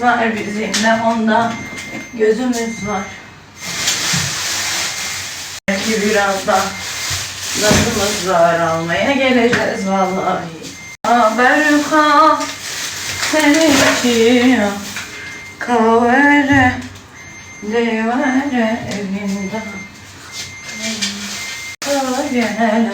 Var bizim de onda gözümüz var. Belki biraz da nazımız var almaya geleceğiz vallahi. Haberuka seni için kavere devere evinde kavere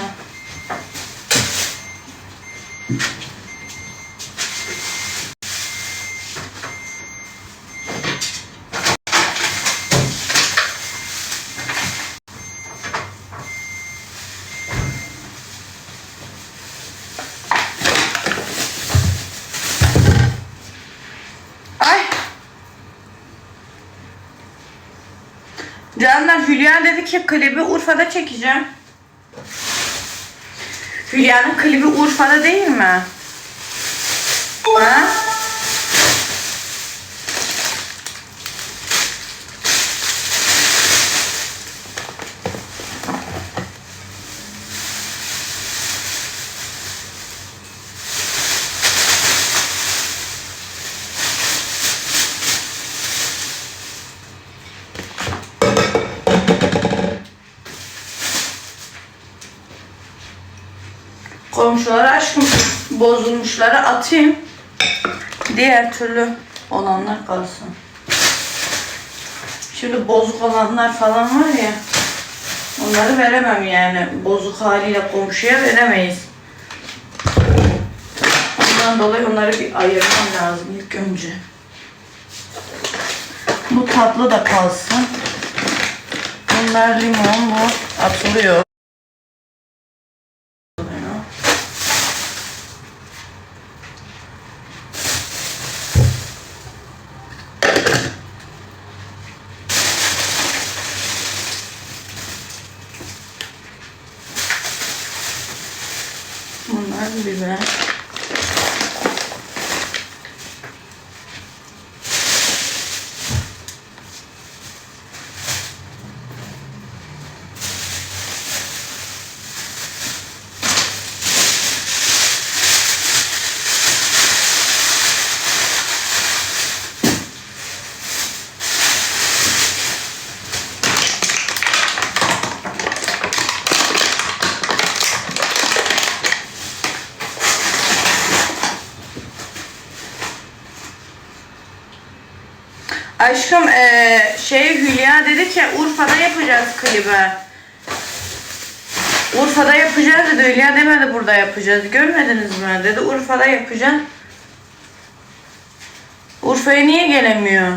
Canlar Hülya dedi ki klibi Urfa'da çekeceğim. Hülya'nın klibi Urfa'da değil mi? Ha? Komşulara aşkım bozulmuşları atayım. Diğer türlü olanlar kalsın. Şimdi bozuk olanlar falan var ya. Onları veremem yani. Bozuk haliyle komşuya veremeyiz. Ondan dolayı onları bir ayırmam lazım ilk önce. Bu tatlı da kalsın. Bunlar limon bu atılıyor. Bunlar biber. Aşkım eee, şey Hülya dedi ki Urfa'da yapacağız klibi. Urfa'da yapacağız dedi. Hülya demedi burada yapacağız. Görmediniz mi? Dedi Urfa'da yapacağız. Urfa'ya niye gelemiyor?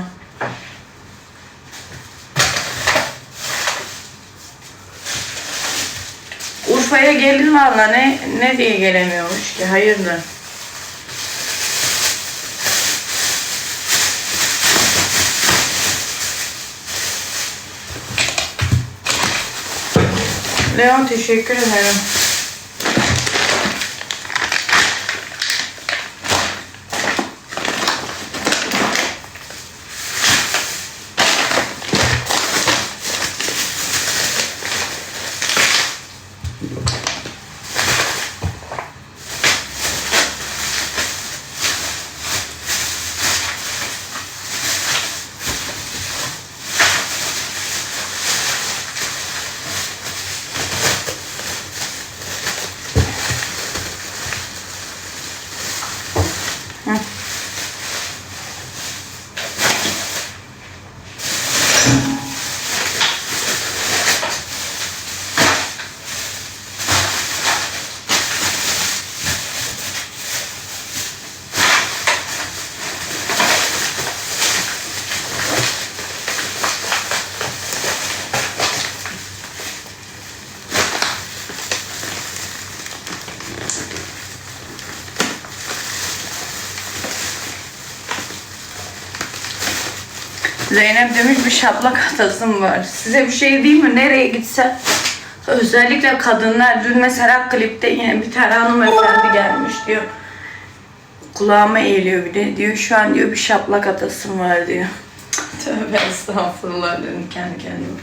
Urfa'ya gelir valla ne ne diye gelemiyormuş ki hayırdır. Leon teşekkür ederim. ha. Zeynep demiş bir şaplak atasım var. Size bir şey diyeyim mi? Nereye gitsem özellikle kadınlar dün mesela klipte yine bir tane hanımefendi gelmiş diyor. Kulağıma eğiliyor bir de diyor şu an diyor bir şaplak atasım var diyor. Tövbe estağfurullah dedim kendi kendime.